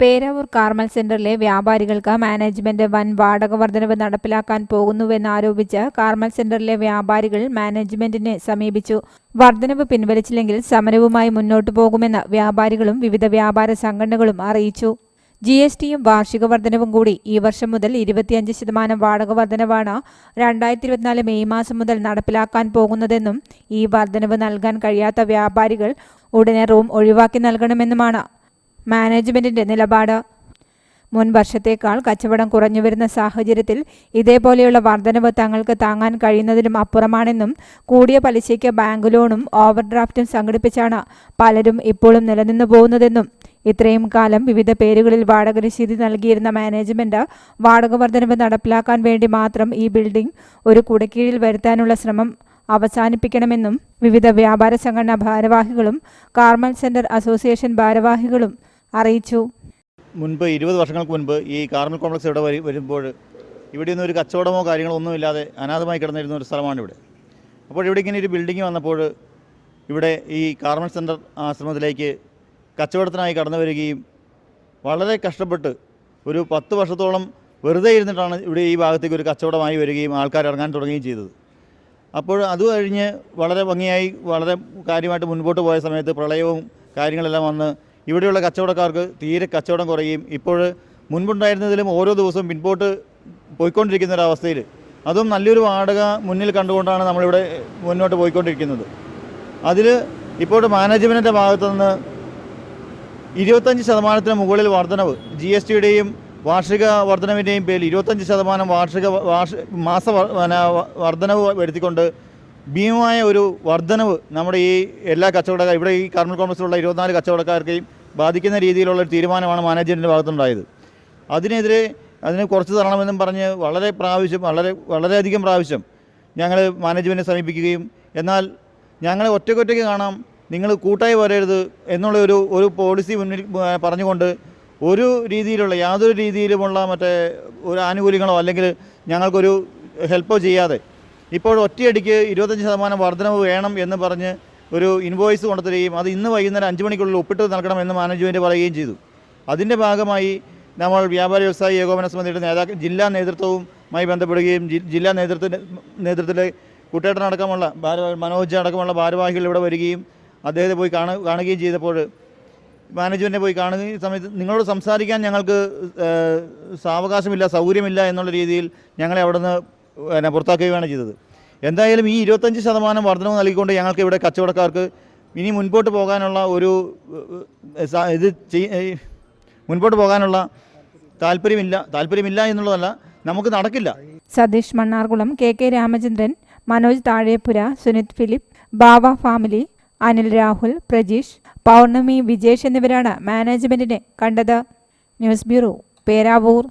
Peravoor Carmel സെന്ററിലെ വ്യാപാരികൾക്ക് management വൻ വാടക വർധനവ് നടപ്പിലാക്കാൻ പോകുന്നുവെന്നാരോപിച്ച് കാർമൽ സെന്ററിലെ വ്യാപാരികൾ മാനേജ്മെന്റിനെ സമീപിച്ചു. വർധനവ് പിൻവലിച്ചില്ലെങ്കിൽ സമരവുമായി മുന്നോട്ടു പോകുമെന്ന് വ്യാപാരികളും വിവിധ വ്യാപാര സംഘടനകളും അറിയിച്ചു. ജി എസ് ടിയും വാർഷിക വർധനവും കൂടി ഈ വർഷം മുതൽ ഇരുപത്തിയഞ്ച് ശതമാനം വാടക വർധനവാണ് രണ്ടായിരത്തി ഇരുപത്തിനാല് മെയ് മാസം മുതൽ നടപ്പിലാക്കാൻ പോകുന്നതെന്നും ഈ വർധനവ് നൽകാൻ കഴിയാത്ത വ്യാപാരികൾ ഉടനെ റൂം ഒഴിവാക്കി നൽകണമെന്നുമാണ് മാനേജ്മെന്റിന്റെ നിലപാട്. മുൻ വർഷത്തേക്കാൾ കച്ചവടം കുറഞ്ഞു വരുന്ന സാഹചര്യത്തിൽ ഇതേപോലെയുള്ള വർധനവ് തങ്ങൾക്ക് താങ്ങാൻ കഴിയുന്നതിലും അപ്പുറമാണെന്നും കൂടിയ പലിശയ്ക്ക് ബാങ്ക് ലോണും ഓവർഡ്രാഫ്റ്റും സംഘടിപ്പിച്ചാണ് പലരും ഇപ്പോഴും നിലനിന്നു പോകുന്നതെന്നും ഇത്രയും കാലം വിവിധ പേരുകളിൽ വാടക രസീതി നൽകിയിരുന്ന മാനേജ്മെന്റ് വാടക വർധനവ് നടപ്പിലാക്കാൻ വേണ്ടി മാത്രം ഈ ബിൽഡിംഗ് ഒരു കുടക്കീഴിൽ വരുത്താനുള്ള ശ്രമം അവസാനിപ്പിക്കണമെന്നും വിവിധ വ്യാപാര സംഘടനാ ഭാരവാഹികളും കാർമൽ സെന്റർ അസോസിയേഷൻ ഭാരവാഹികളും അറിയിച്ചു. മുൻപ് ഇരുപത് വർഷങ്ങൾക്ക് മുൻപ് ഈ കാർമൽ കോംപ്ലക്സ് ഇവിടെ വരി വരുമ്പോൾ ഇവിടെയൊന്നും ഒരു കച്ചവടമോ കാര്യങ്ങളോ ഒന്നുമില്ലാതെ അനാഥമായി കിടന്നിരുന്ന ഒരു സ്ഥലമാണ് ഇവിടെ. അപ്പോൾ ഇവിടെ ഇങ്ങനെ ഒരു ബിൽഡിംഗ് വന്നപ്പോൾ ഇവിടെ ഈ കാർമൽ സെന്റർ ആശ്രമത്തിലേക്ക് കച്ചവടത്തിനായി കടന്നു വരികയും വളരെ കഷ്ടപ്പെട്ട് ഒരു പത്ത് വർഷത്തോളം വെറുതെ ഇരുന്നിട്ടാണ് ഇവിടെ ഈ ഭാഗത്തേക്ക് ഒരു കച്ചവടമായി വരികയും ആൾക്കാർ ഇറങ്ങാൻ തുടങ്ങുകയും ചെയ്തത്. അപ്പോൾ അത് കഴിഞ്ഞ് വളരെ ഭംഗിയായി വളരെ കാര്യമായിട്ട് മുൻപോട്ട് പോയ സമയത്ത് പ്രളയവും കാര്യങ്ങളെല്ലാം വന്ന് ഇവിടെയുള്ള കച്ചവടക്കാർക്ക് തീരെ കച്ചവടം കുറയുകയും ഇപ്പോൾ മുൻപുണ്ടായിരുന്നതിലും ഓരോ ദിവസവും പിൻപോട്ട് പോയിക്കൊണ്ടിരിക്കുന്ന ഒരവസ്ഥയിൽ അതും നല്ലൊരു വാടക മുന്നിൽ കണ്ടുകൊണ്ടാണ് നമ്മളിവിടെ മുന്നോട്ട് പോയിക്കൊണ്ടിരിക്കുന്നത്. അതിൽ ഇപ്പോൾ മാനേജ്മെന്റിന്റെ ഭാഗത്തു നിന്ന് ഇരുപത്തഞ്ച് ശതമാനത്തിന് മുകളിൽ വർധനവ് ജി എസ് ടിയുടെയും വാർഷിക വർധനവിന്റെയും പേരിൽ ഇരുപത്തഞ്ച് ശതമാനം വാർഷിക വാർഷ മാസ വർധനവ് വരുത്തിക്കൊണ്ട് ഭീമമായ ഒരു വർധനവ് നമ്മുടെ ഈ എല്ലാ കച്ചവടക്കാർ ഇവിടെ ഈ കാർമൽ കോൺഗ്രസിലുള്ള ഇരുപത്തിനാല് കച്ചവടക്കാർക്കെയും ബാധിക്കുന്ന രീതിയിലുള്ള ഒരു തീരുമാനമാണ് മാനേജ്മെന്റിന്റെ ഭാഗത്തുണ്ടായത് അതിനെതിരെ അതിന് കുറച്ച് തരണമെന്നും പറഞ്ഞ് വളരെ പ്രാവശ്യം വളരെ വളരെയധികം പ്രാവശ്യം ഞങ്ങൾ മാനേജ്മെന്റിനെ സമീപിക്കുകയും എന്നാൽ ഞങ്ങളെ ഒറ്റയ്ക്കൊറ്റയ്ക്ക് കാണാം നിങ്ങൾ കൂട്ടായി വരരുത് എന്നുള്ള ഒരു ഒരു പോളിസി മുന്നിൽ പറഞ്ഞുകൊണ്ട് ഒരു രീതിയിലുള്ള യാതൊരു രീതിയിലുമുള്ള മറ്റേ ഒരു ആനുകൂല്യങ്ങളോ അല്ലെങ്കിൽ ഞങ്ങൾക്കൊരു ഹെൽപ്പോ ചെയ്യാതെ ഇപ്പോൾ ഒറ്റയടിക്ക് ഇരുപത്തഞ്ച് ശതമാനം വർധനവ് വേണം എന്ന് പറഞ്ഞ് ഒരു ഇൻവോയ്സ് കൊണ്ടുതരികയും അത് ഇന്ന് വൈകുന്നേരം അഞ്ച് മണിക്കുള്ളിൽ ഒപ്പിട്ട് നൽകണം എന്ന് മാനേജ്മെന്റ് പറയുകയും ചെയ്തു. അതിന്റെ ഭാഗമായി നമ്മൾ വ്യാപാര വ്യവസായ ഏകോപന സമിതിയുടെ നേതാക്കൾ ജില്ലാ നേതൃത്വവുമായി ബന്ധപ്പെടുകയും ജില്ലാ നേതൃത്വ നേതൃത്വത്തിലെ കുട്ടേട്ടനടക്കമുള്ള മനോജ് അടക്കമുള്ള ഭാരവാഹികൾ ഇവിടെ വരികയും അദ്ദേഹത്തെ പോയി കാണു കാണുകയും ചെയ്തപ്പോൾ മാനേജ്മെന്റിനെ പോയി കാണുക ഈ സമയത്ത് നിങ്ങളോട് സംസാരിക്കാൻ ഞങ്ങൾക്ക് സാവകാശമില്ല സൗകര്യമില്ല എന്നുള്ള രീതിയിൽ ഞങ്ങളെ അവിടെ നിന്ന് പിന്നെ പുറത്താക്കുകയാണ് ചെയ്തത്. എന്തായാലും ഈ ഇരുപത്തഞ്ച് ശതമാനം വർധനവ് നൽകിക്കൊണ്ട് ഞങ്ങൾക്ക് ഇവിടെ കച്ചവടക്കാർക്ക് ഇനി മുൻപോട്ട് പോകാനുള്ള ഒരു ഇത് മുൻപോട്ട് പോകാനുള്ള താല്പര്യമില്ല താല്പര്യമില്ല എന്നുള്ളതല്ല നമുക്ക് നടക്കില്ല. Satheesh Mannarkulam K K Ramachandran Manoj Thazhepura Sunith Philip Bava family Anil Rahul Prajeesh Pournami Vijesh എന്നിവരാണ് മാനേജ്മെന്റിനെ കണ്ടത്. News bureau Peravoor.